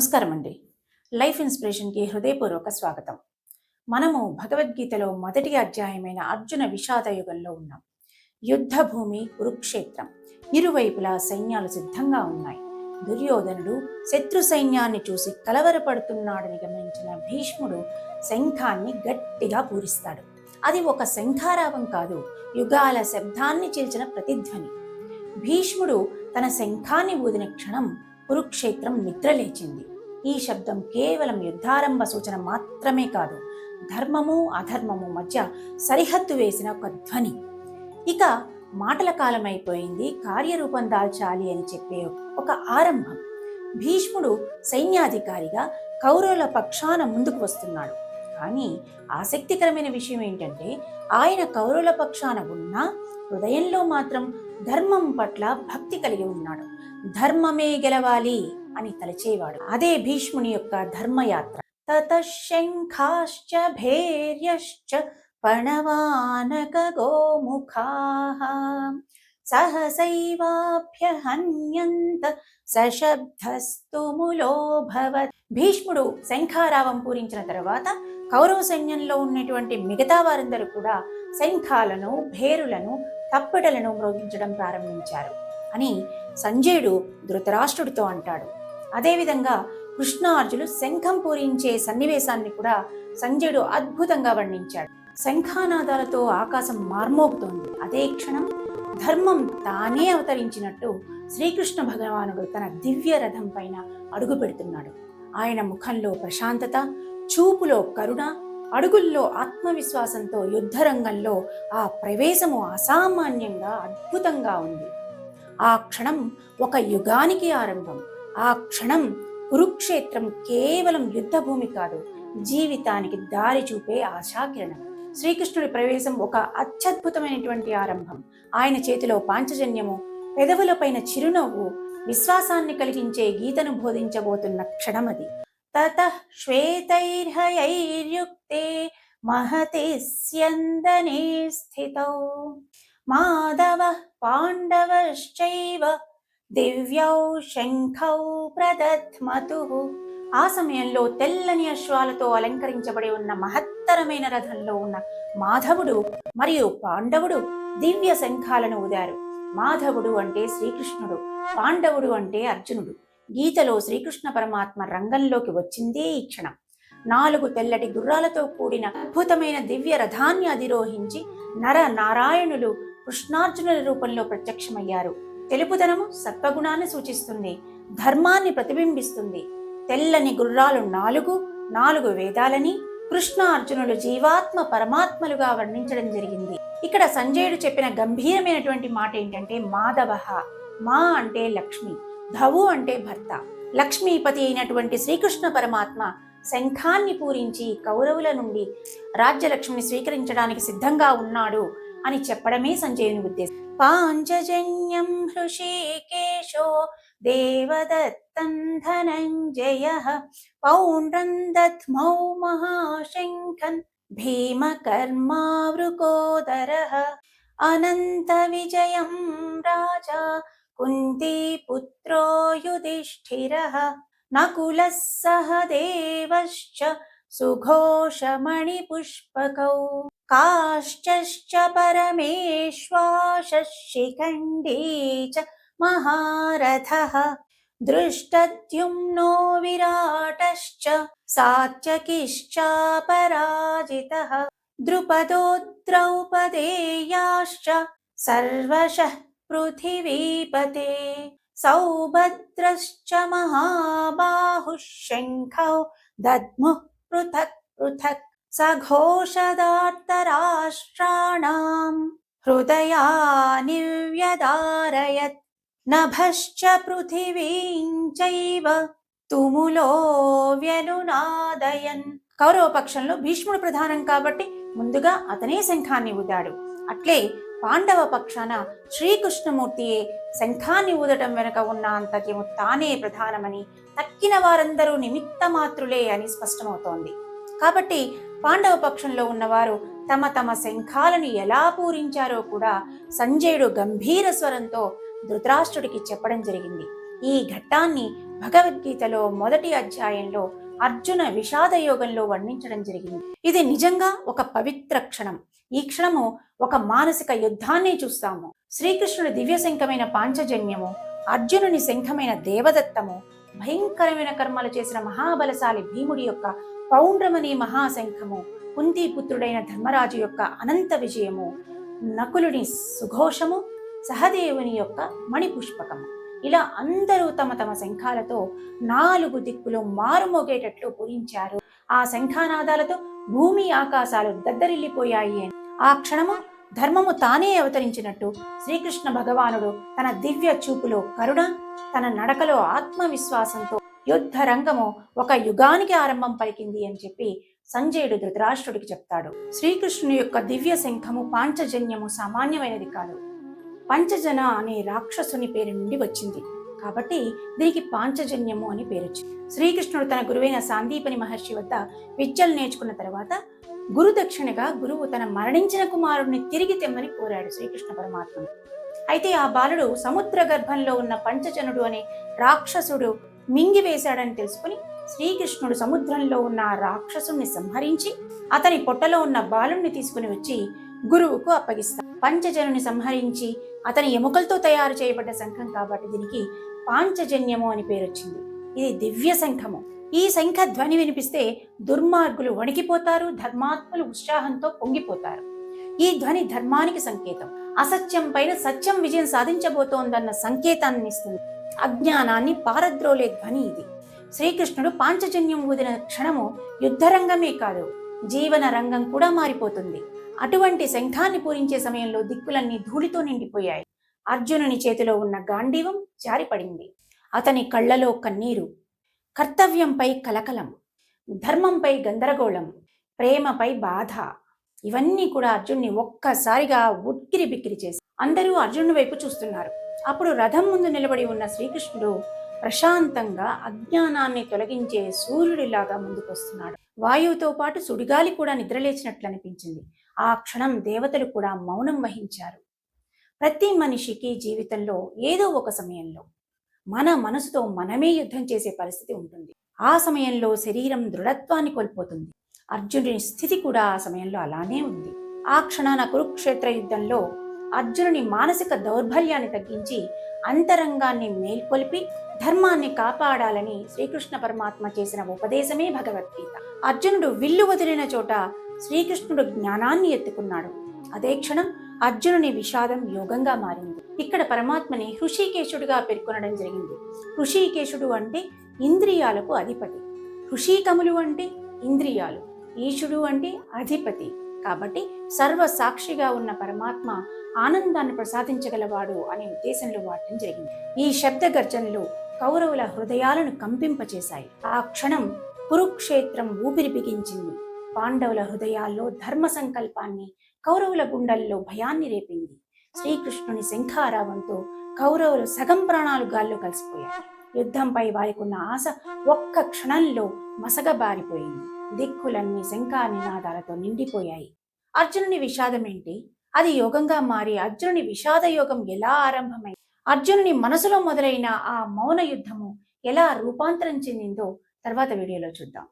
నమస్కారం అండి లైఫ్ ఇన్స్పిరేషన్కి హృదయపూర్వక స్వాగతం. మనము భగవద్గీతలో మొదటి అధ్యాయమైన అర్జున విషాద యుగంలో ఉన్నాం. యుద్ధ భూమి కురుక్షేత్రం ఇరువైపులా సైన్యాలు సిద్ధంగా ఉన్నాయి. దుర్యోధనుడు శత్రు సైన్యాన్ని చూసి కలవరపడుతున్నాడని గమనించిన భీష్ముడు శంఖాన్ని గట్టిగా పూరిస్తాడు. అది ఒక శంఖారావం కాదు యుగాల శబ్దాన్ని చీల్చిన ప్రతిధ్వని. భీష్ముడు తన శంఖాన్ని ఊదిన క్షణం కురుక్షేత్రం నిద్రలేచింది. ఈ శబ్దం కేవలం యుద్ధారంభ సూచన మాత్రమే కాదు ధర్మము అధర్మము మధ్య సరిహద్దు వేసిన ఒక ధ్వని. ఇక మాటల కాలం అయిపోయింది కార్యరూపం దాల్చాలి అని చెప్పే ఒక ఆరంభం. భీష్ముడు సైన్యాధికారిగా కౌరవుల పక్షాన ముందుకు వస్తున్నాడు. కానీ ఆసక్తికరమైన విషయం ఏంటంటే ఆయన కౌరవుల పక్షాన ఉన్నా హృదయంలో మాత్రం ధర్మం పట్ల భక్తి కలిగి ఉన్నాడు. ధర్మమే గెలవాలి అని తలచేవాడు. అదే భీష్ముని యొక్క ధర్మయాత్ర. తతశంఖాశ్చ భేర్యశ్చ పణవానక గోముఖాః సహసైవాభ్యహన్యంత సశబ్దస్తుములో భవత్ భీష్ముడు శంఖారావం పూరించిన తర్వాత కౌరవ సైన్యంలో ఉన్నటువంటి మిగతా వారందరూ కూడా శంఖాలను భేరులను తప్పెటలను మ్రోగించడం ప్రారంభించారు. అని సంజయుడు ధృతరాష్ట్రుడితో అంటాడు. అదేవిధంగా కృష్ణార్జులు శంఖం పూరించే సన్నివేశాన్ని కూడా సంజయుడు అద్భుతంగా వర్ణించాడు. శంఖానాదాలతో ఆకాశం మార్మోగుతోంది. అదే క్షణం ధర్మం తానే అవతరించినట్టు శ్రీకృష్ణ భగవానుడు తన దివ్య రథం పైన అడుగు పెడుతున్నాడు. ఆయన ముఖంలో ప్రశాంతత చూపులో కరుణ అడుగుల్లో ఆత్మవిశ్వాసంతో యుద్ధరంగంలో ఆ ప్రవేశము అసామాన్యంగా అద్భుతంగా ఉంది. ఆ క్షణం ఒక యుగానికి ఆరంభం. ఆ క్షణం కురుక్షేత్రం కేవలం యుద్ధభూమి కాదు జీవితానికి దారి చూపే ఆశాకిరణం. శ్రీకృష్ణుడి ప్రవేశం ఒక అత్యద్భుతమైనటువంటి ఆరంభం. ఆయన చేతిలో పాంచజన్యము పెదవులపైన చిరునవ్వు విశ్వాసాన్ని కలిగించే గీతను బోధించబోతున్న క్షణమది తత శ్వేతైర్హయైర్యుక్తే మహతి స్యందనే స్థితౌ. మాధవ పాండవశ్చైవ దివ్యౌ శంఖౌ ప్రదత్మతు ఆ సమయంలో తెల్లని అశ్వాలతో అలంకరించబడి ఉన్న మహత్తరమైన రథంలో ఉన్న మాధవుడు మరియు పాండవుడు దివ్య శంఖాలను ఊదారు. మాధవుడు అంటే శ్రీకృష్ణుడు పాండవుడు అంటే అర్జునుడు. గీతలో శ్రీకృష్ణ పరమాత్మ రంగంలోకి వచ్చిందే ఈ క్షణం. నాలుగు తెల్లటి గుర్రాలతో కూడిన అద్భుతమైన దివ్య రథాన్ని అధిరోహించి నర నారాయణులు కృష్ణార్జునుల రూపంలో ప్రత్యక్షమయ్యారు. తెలుపుదనము సత్వగుణాన్ని సూచిస్తుంది. ధర్మాన్ని ప్రతిబింబిస్తుంది. తెల్లని గుర్రాలు నాలుగు నాలుగు వేదాలని కృష్ణ అర్జునులు జీవాత్మ పరమాత్మలుగా వర్ణించడం జరిగింది. ఇక్కడ సంజయుడు చెప్పిన గంభీరమైనటువంటి మాట ఏంటంటే మాధవ మా అంటే లక్ష్మి ధవు అంటే భర్త. లక్ష్మీపతి అయినటువంటి శ్రీకృష్ణ పరమాత్మ శంఖాన్ని పూరించి కౌరవుల నుండి రాజ్యలక్ష్మిని స్వీకరించడానికి సిద్ధంగా ఉన్నాడు. అని చెప్పడమే సంజయుని ఉద్దేశం. పాంచజన్యం హృషికేశో దేవదత్తం ధనంజయ పౌండ్రం దత్మౌ మహాశంఖన్ భీమకర్మావృకోదర అనంత విజయం రాజా కుంతీపుత్రో యుధిష్ఠిర నకులः సహ దేవశ్చ सुघोषमणिपुष्पकौ काश्चश्च परमेश्वाशशिखण्डी च महारथः दृष्टद्युम्नो विराटश्च सात्यकिश्चापराजितः द्रुपदो द्रौपदेयाश्च सर्वशः पृथिवीपते सौभद्रश्च महाबाहुः शङ्खौ दद्मुः पृथक् पृथक् सघोषदार्तराष्ट्राणां हृदयानि व्यदारयत् नभश्च पृथिवीं चैव తుములో వ్యనునాదయన్ కౌరవ పక్షంలో భీష్ముడు ప్రధానం కాబట్టి ముందుగా అతనే శంఖాన్ని ఊదాడు అట్లే పాండవ పక్షాన శ్రీకృష్ణమూర్తియే శంఖాన్ని ఊదటం వెనుక ఉన్న అంతర్యము తానే ప్రధానమని తక్కిన వారందరూ నిమిత్త మాత్రులే అని స్పష్టమవుతోంది. కాబట్టి పాండవ పక్షంలో ఉన్నవారు తమ తమ శంఖాలను ఎలా పూరించారో కూడా సంజయుడు గంభీర స్వరంతో ధృతరాష్ట్రుడికి చెప్పడం జరిగింది. ఈ ఘట్టాన్ని భగవద్గీతలో మొదటి అధ్యాయంలో అర్జున విషాద యోగంలో వర్ణించడం జరిగింది. ఇది నిజంగా ఒక పవిత్ర క్షణం. ఈ క్షణము ఒక మానసిక యుద్ధాన్ని చూస్తాము. శ్రీకృష్ణుడి దివ్య శంఖమైన పాంచజన్యము అర్జునుని శంఖమైన దేవదత్తము భయంకరమైన కర్మలు చేసిన మహాబలశాలి భీముడి యొక్క పౌండ్రమని మహాశంఖము కుంతీపుత్రుడైన ధర్మరాజు యొక్క అనంత విజయము నకులుని సుఘోషము సహదేవుని యొక్క మణిపుష్పకము. ఇలా అందరూ తమ తమ శంఖాలతో నాలుగు దిక్కులు మారుమోగేటట్లు పూరించారు. ఆ శంఖానాదాలతో భూమి ఆకాశాలు దద్దరిల్లిపోయాయి అని. ఆ క్షణము ధర్మము తానే అవతరించినట్టు శ్రీకృష్ణ భగవానుడు తన దివ్య చూపులో కరుణ తన నడకలో ఆత్మవిశ్వాసంతో యుద్ధ రంగము ఒక యుగానికి ఆరంభం పలికింది అని చెప్పి సంజయుడు ధృతరాష్ట్రుడికి చెప్తాడు. శ్రీకృష్ణుని యొక్క దివ్య శంఖము పాంచజన్యము సామాన్యమైనది కాదు. పంచజన అనే రాక్షసుని పేరు నుండి వచ్చింది. కాబట్టి దీనికి పాంచజన్యము అని పేరు వచ్చింది శ్రీకృష్ణుడు తన గురువైన సాందీపని మహర్షి వద్ద విద్యలు నేర్చుకున్న తర్వాత గురుదక్షిణగా గురువు తన మరణించిన కుమారుడిని తిరిగి తెమ్మని కోరాడు శ్రీకృష్ణ పరమాత్మ. అయితే ఆ బాలుడు సముద్ర గర్భంలో ఉన్న పంచజనుడు అనే రాక్షసుడు మింగివేశాడని తెలుసుకుని శ్రీకృష్ణుడు సముద్రంలో ఉన్న ఆ రాక్షసుని సంహరించి అతని పొట్టలో ఉన్న బాలుణ్ణి తీసుకుని వచ్చి గురువుకు అప్పగిస్తాడు. పంచజనుని సంహరించి అతని ఎముకలతో తయారు చేయబడ్డ శంఖం కాబట్టి దీనికి పాంచజన్యము అని పేరు వచ్చింది. ఇది దివ్య శంఖము. ఈ శంఖ ధ్వని వినిపిస్తే దుర్మార్గులు వణికిపోతారు ధర్మాత్ములు ఉత్సాహంతో పొంగిపోతారు. ఈ ధ్వని ధర్మానికి సంకేతం. అసత్యం పైన సత్యం విజయం సాధించబోతోందన్న సంకేతాన్ని ఇస్తుంది. అజ్ఞానాన్ని పారద్రోలే ధ్వని ఇది. శ్రీకృష్ణుడు పాంచజన్యం ఊదిన క్షణము యుద్ధరంగమే కాదు జీవన రంగం కూడా మారిపోతుంది. అటువంటి శంఖాన్ని పూరించే సమయంలో దిక్కులన్నీ ధూళితో నిండిపోయాయి. అర్జునుని చేతిలో ఉన్న గాంధీవం జారిపడింది. అతని కళ్ళలో కన్నీరు కర్తవ్యంపై కలకలం ధర్మంపై గందరగోళం ప్రేమపై బాధ ఇవన్నీ కూడా అర్జున్ని ఒక్కసారిగా ఉక్కిరి బిక్కిరి చేసి అందరూ అర్జునుడి వైపు చూస్తున్నారు. అప్పుడు రథం ముందు నిలబడి ఉన్న శ్రీకృష్ణుడు ప్రశాంతంగా అజ్ఞానాన్ని తొలగించే సూర్యుడిలాగా ముందుకొస్తున్నాడు. వాయువుతో పాటు సుడిగాలి కూడా నిద్రలేచినట్లు అనిపించింది ఆ క్షణం దేవతలు కూడా మౌనం వహించారు. ప్రతి మనిషికి జీవితంలో ఏదో ఒక సమయంలో మన మనసుతో మనమే యుద్ధం చేసే పరిస్థితి ఉంటుంది. ఆ సమయంలో శరీరం దృఢత్వాన్ని కోల్పోతుంది. అర్జునుడి స్థితి కూడా ఆ సమయంలో అలానే ఉంది. ఆ క్షణాన కురుక్షేత్ర యుద్ధంలో అర్జునుని మానసిక దౌర్బల్యాన్ని తగ్గించి అంతరంగాన్ని మేల్కొల్పి ధర్మాన్ని కాపాడాలని శ్రీకృష్ణ పరమాత్మ చేసిన ఉపదేశమే భగవద్గీత. అర్జునుడు విల్లు వదిలిన చోట శ్రీకృష్ణుడు జ్ఞానాన్ని ఎత్తుకున్నాడు. అదే క్షణం అర్జునుని విషాదం యోగంగా మారింది. ఇక్కడ పరమాత్మని హృషికేశుడిగా పేర్కొనడం జరిగింది. హృషికేశుడు అంటే ఇంద్రియాలకు అధిపతి. హృషికములు అంటే ఇంద్రియాలు. ఈశుడు అంటే అధిపతి. కాబట్టి సర్వ సాక్షిగా ఉన్న పరమాత్మ ఆనందాన్ని ప్రసాదించగలవాడు అనే ఉద్దేశంలో వాడటం జరిగింది. ఈ శబ్ద గర్జనలు కౌరవుల హృదయాలను కంపింపచేశాయి. ఆ క్షణం కురుక్షేత్రం ఊపిరి బిగించింది. పాండవుల హృదయాల్లో ధర్మ సంకల్పాన్ని కౌరవుల గుండెల్లో భయాన్ని రేపింది. శ్రీకృష్ణుని శంఖారావంతో కౌరవులు సగం ప్రాణాలు గాల్లో కలిసిపోయారు యుద్ధంపై వారికున్న ఆశ ఒక్క క్షణంలో మసగబారిపోయింది. దిక్కులన్నీ శంఖా నినాదాలతో నిండిపోయాయి. అర్జునుని విషాదమేంటి అది యోగంగా మారి అర్జునుని విషాద యోగం ఎలా ఆరంభమై అర్జునుని మనసులో మొదలైన ఆ మౌన యుద్ధము ఎలా రూపాంతరం చెందిందో తర్వాత వీడియోలో చూద్దాం.